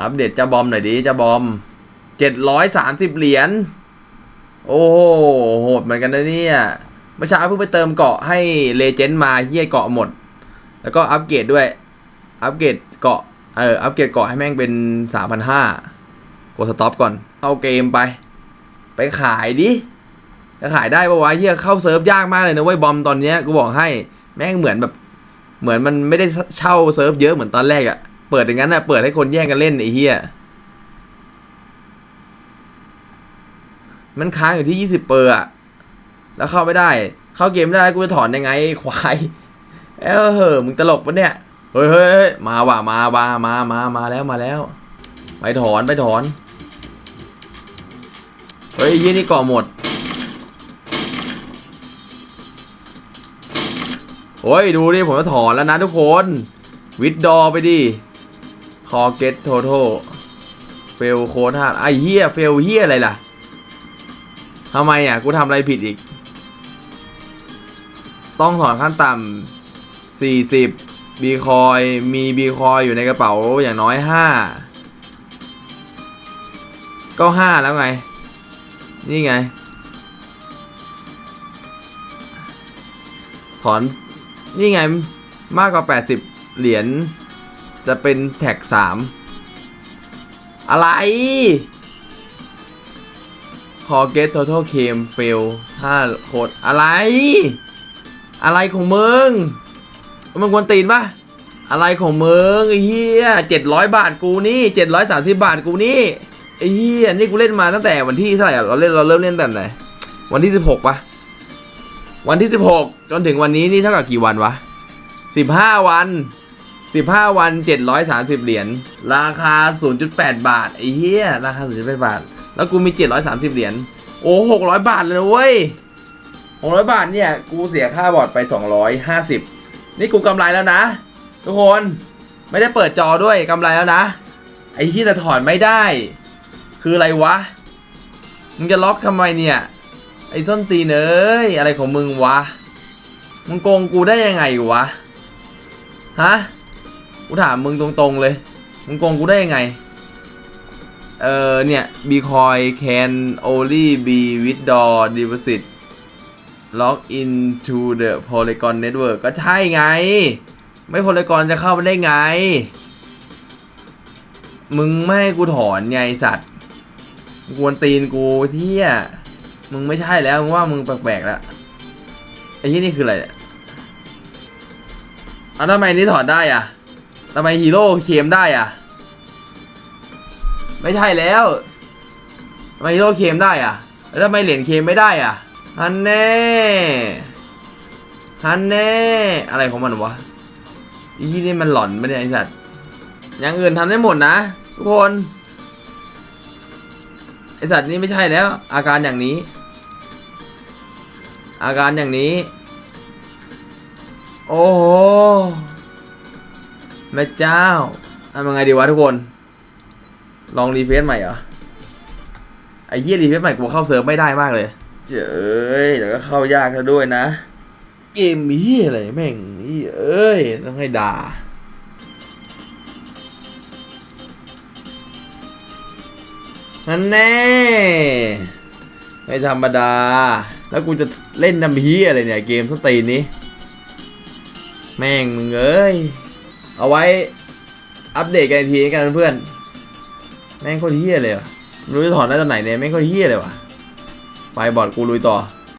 อัปเดตเจะบอมหน่อยดิเจะบอมเจ็ดร้อยสามสิบเหรียญ โอ้โหโหดเหมือนกันนะเนี่ยเมื่อเช้าเพิ่งไปเติมเกาะให้เลเจนด์มาเฮียเกาะหมด แล้วก็อัปเกรดด้วย อัปเกรดเกาะ เออ อัปเกรดเกาะให้แม่งเป็นสามพันห้ากดสต็อปก่อน เข้าเกมไป ไปขายดิ จะขายได้ปะวะเฮียเข้าเซิร์ฟยากมากเลยนะเว้ยบอมตอนเนี้ยกูบอกให้ แม่งเหมือนแบบ เหมือนมันไม่ได้เช่าเซิร์ฟเยอะเหมือนตอนแรกอะ เปิดอย่างนั้นอะเปิดให้คนแย่งกันเล่นไอ้เฮียมันค้างอยู่ที่ยี่สิบเปอร์อะแล้วเข้าไม่ได้ เข้าเกมไม่ได้กูจะถอนยังไงควาย เออเหอมึงตลกปะเนี่ย เฮ้ยเฮ้ยมาว่ะมามามามามาแล้วมาแล้ว ไปถอนไปถอน เฮ้ยไอ้ยี่นี่เกาะหมดโอ้ยดูดิผมจะถอนแล้วนะทุกคน วิดดอไปดิ คอเกตโทโทเฟลโคธาไอเฮียเฟลเฮียอะไรล่ะทำไมอะ กูทำอะไรผิดอีก ต้องถอนขั้นต่ำสี่สิบบีคอยมีบีคอยอยู่ในกระเป๋าอย่างน้อยห้าก็ห้าแล้วไง นี่ไง ถอน นี่ไงมากกว่า80เหรียญ จะเป็นแท็ก3อะไรคอเกต total claim fail 5โคดอะไร อะไรของมึง มึงกวนตีนปะอะไรของมึงไอ้เหี้ย700บาทกูนี่730บาทกูนี่ไอ้เหี้ยนี่กูเล่นมาตั้งแต่วันที่เท่าไหร่เราเล่นเราเริ่มเล่นแต่ไหนวันที่16ปะวันที่16จนถึงวันนี้นี่เท่ากับกี่วันวะ15วัน 15 วัน 730 เหรียญราคา 0.8 บาทไอ้เหี้ยราคา 0.8 บาท แล้วกูมี 730 เหรียญโอ้600 บาทเลยเว้ย600 บาทเนี่ย กูเสียค่าบอร์ดไป 250 นี่กูกำไรแล้วนะ ทุกคนไม่ได้เปิดจอด้วยกำไรแล้วนะ ไอ้ที่แต่ถอนไม่ได้ คืออะไรวะมึงจะล็อกทำไมเนี่ย ไอ้ส้นตีนเอ้ยอะไรของมึงวะมึงโกงกูได้ยังไงวะฮะ กูถามมึงตรงๆเลย มึงโกงกูได้ยังไง เออเนี่ย b c o i can only be withdraw deposit log into the Polygon network ก็ใช่ไง ไม่ Polygon จะเข้าไปได้ไง มึงไม่ให้กูถอนไงสัตว์กวนตีนกูเที่ยมึงไม่ใช่แล้ว มึงว่ามึงแปลกๆแล้วไอ้ที่นี่คืออะไรเนี่ยเอาทำไมนี่ถอดได้อะ ทำไมฮีโร่เคมได้อะ ไม่ใช่แล้วทำไมฮีโร่เคมได้อะ แล้วทำไมเหรียญเคมไม่ได้อะฮันแน่ฮันแน่อะไรของมันวะไอ้ที่นี่มันหลอนไม่ได้ไอ้สัตว์อย่างอื่นทำได้หมดนะ ทุกคนไอสัตว์นี่ไม่ใช่แล้ว อาการอย่างนี้ อาการอย่างนี้ โอ้โห แม่เจ้าทำยังไงดีวะทุกคน ลองรีเฟซใหม่เหรอ ไอ้เหี้ยรีเฟซใหม่กูเข้าเซิร์ฟไม่ได้มากเลย เจ้ยเดี๋ยวก็เข้ายากซะด้วยนะ เกมมีเหี้ยอะไรแม่งนี่เอ้ย ต้องให้ด่านั่นแน่ไม่ธรรมดา แล้วกูจะเล่นน้ำพียอะไรเนี่ย เกมสตรีนนี้ แม่งมึงเอ้ย เอาไว้อัปเดตกันทีกันเพื่อนแม่งโคตรเฮี้ยเลยวะไม่รู้จะถอนได้ตอนไหนเนี่ยแม่งโคตรเฮี้ยเลยว่ะไปบอร์ดกูลุยต่อ